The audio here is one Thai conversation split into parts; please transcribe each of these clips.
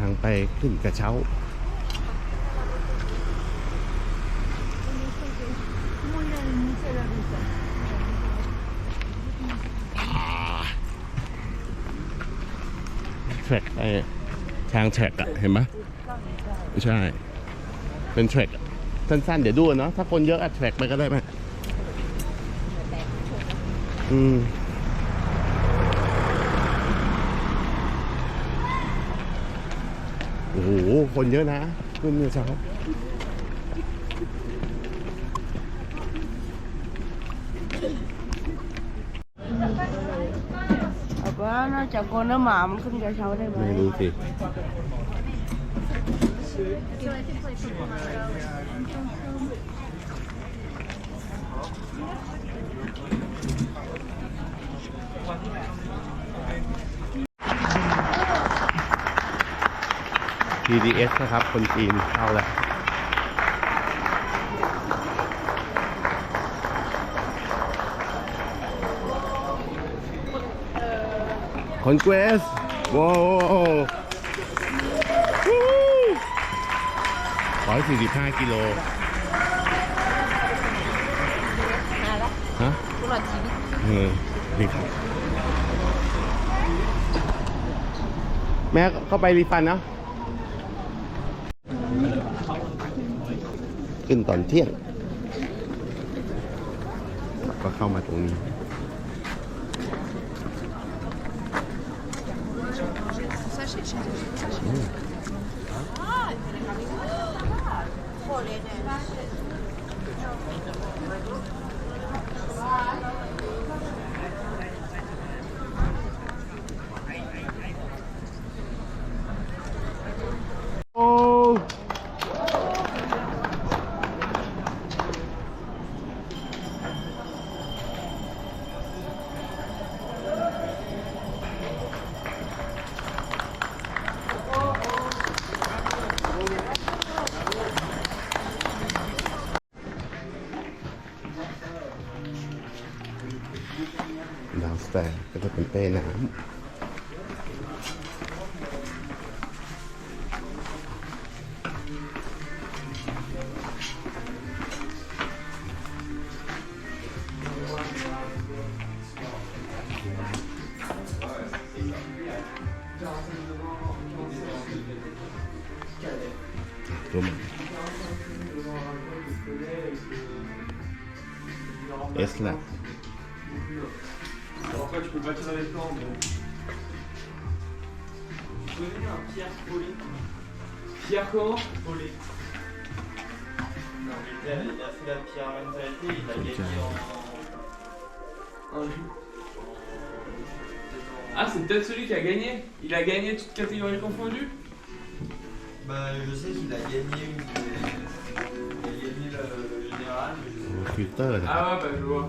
ทางไปขึ้นกระเช้าแทร็กไอทางแทร็กอะเห็นไหม ไม่ใช่ เป็นแทร็กสั้นๆ เดี๋ยวดูเนาะ ถ้าคนเยอะอะแทร็กไปก็ได้ไหม อืมคนเยอะนะรุ่นเช้าแต่ว่าน่าจะกโกนแ้วหมามันขึ้นกระเช้าได้ไหมไม่รู้สิ TDS นะครับ คนจีน เอาละคอนเกวสว้าวร้อยสี่สิบห้ากิโลฮะตลอดีเน่ครับ แม่เข้าไปรีฟันเนาะขึ้นตอนเที่ยงก็เข้ามาตรงนี้แต่ก็จะเป็นเป้น้ำตัวมันเอสแล Alors toi, tu peux bâtir avec plans, mais... donc... Tu un Pierre Paulet. Pierre comment Paulet. Non, mais il a, fait la pierre mentalité, il a gagné en... Un Ah, c'est peut-être celui qui a gagné Il a gagné toutes catégories confondues Bah, je sais qu'il a gagné une... Il a gagné le général, mais oh, Ah ouais, bah je vois.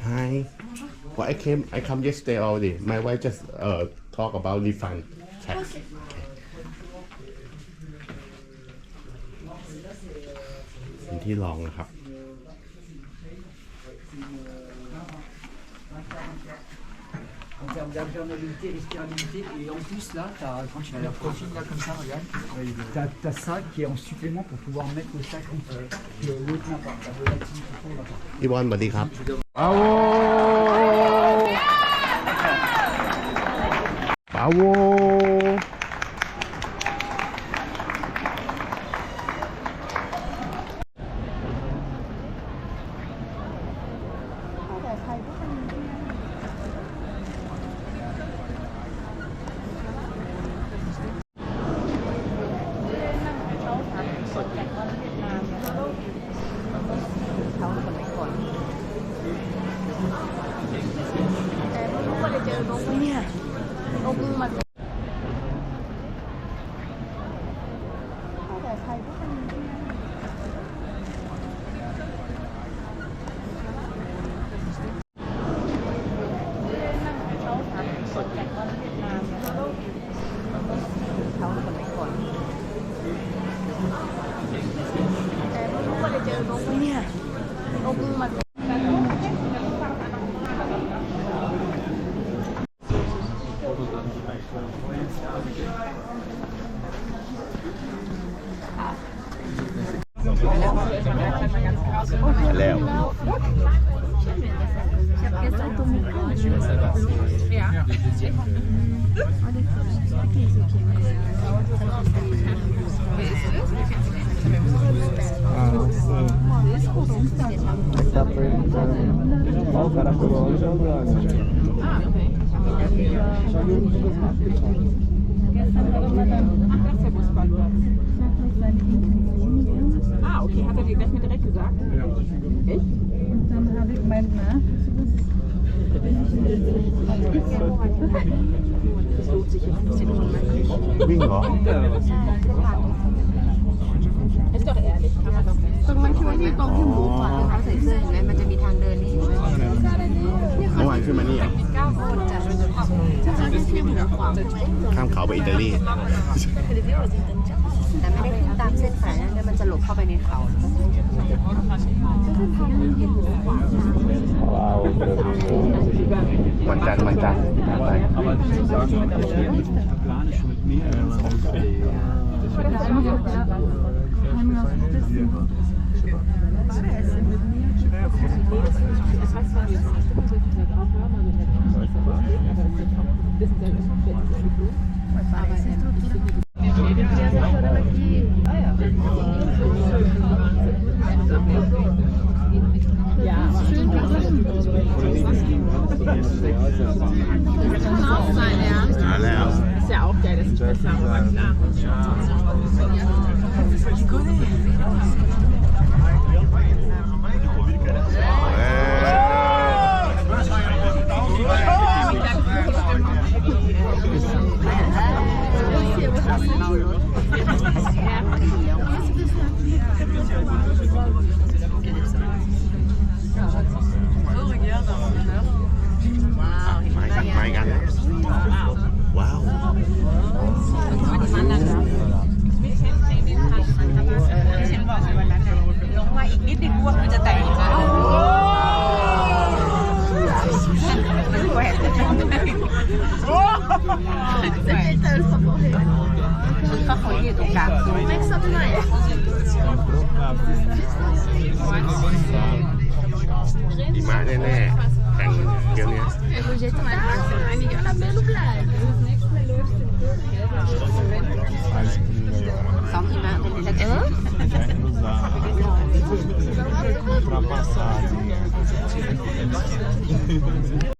Hi. Well, I came. I come yesterday already. My wife just uh, talk about refund tax. Okay. ็นที่รองนะครับที่บอลสวัสดีครับบาวบาว chơi bóng nha. Ông mặt Ah, okay, hat er dir gleich direkt gesagt? Ja. dann habe ich gemeint, das lohnt sich jetzt ein bisschen. Bingo. Ist doch ehrlich, kann man doch. ตรงมันคือมันมีตรงที่หมูก่อนนะคะใส่เสื้อเห็นไหมมันจะมีทางเดินที่อยู่ขึ้นมานี่ยข้ามเขาไปอิตาลีแต่ไม่ได้ขึ้นตามเส้นสายนะเนีมันจะหลบเข้าไปในเขาวันจันทร์วันจันทร์ไปไป wissen Sie, was ich pra passar. Né?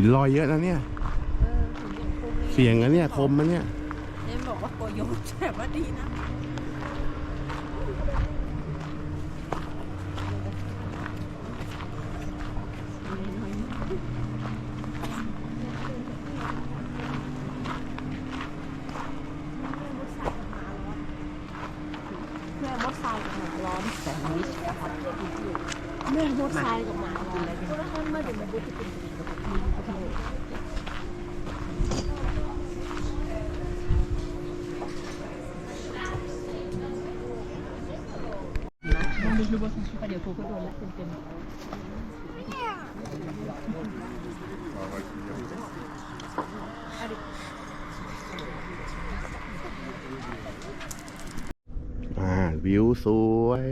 หินลอยเยอะนะเนี่ยเสียงอะเนี่ยคมมะเนี่ยเนม่บอกว่าโกโยนแต่ว่าดีนะแม่มดทรายกับหมาร้อนแม่ไม่ใช่ครับแม่มดทมาซกับหมาร้อนแม่วมันมาดูมันบุตรคุณนีกับพี่เระเดี๋ยวครูก็โดนและเป็นเต็มอ่วิวสวย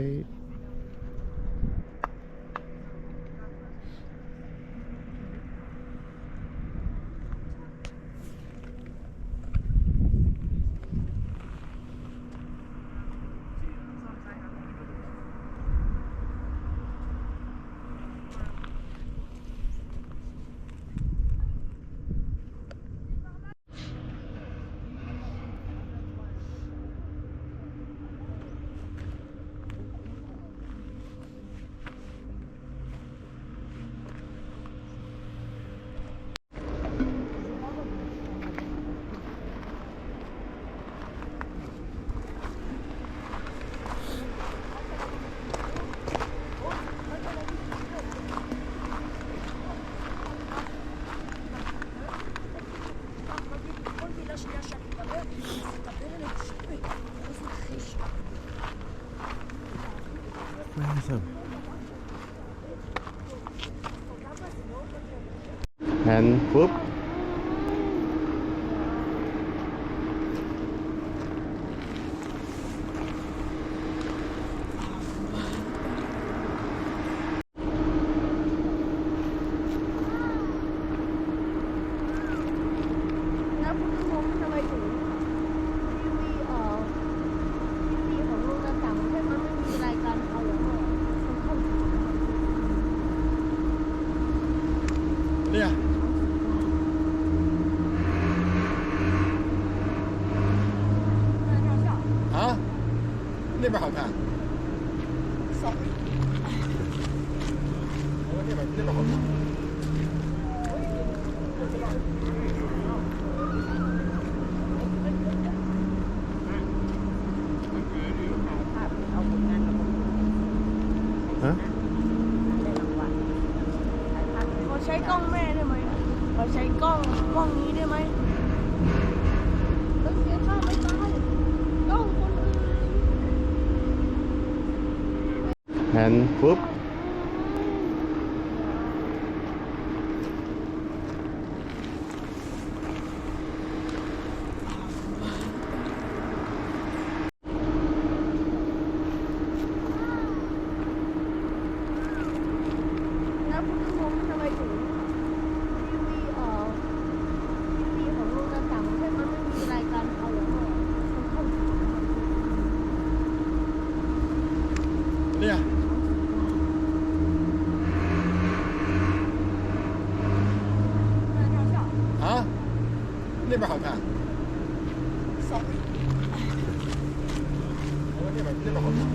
lazım. And whoop. 这边好看。and whoop 那边好看。那边那边好看。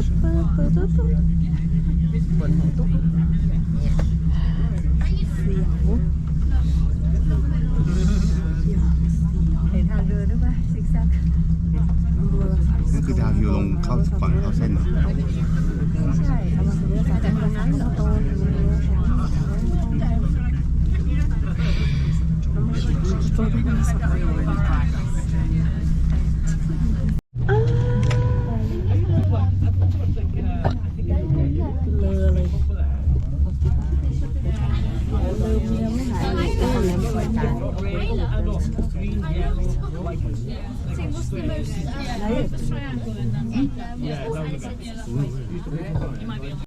I'm Yeah.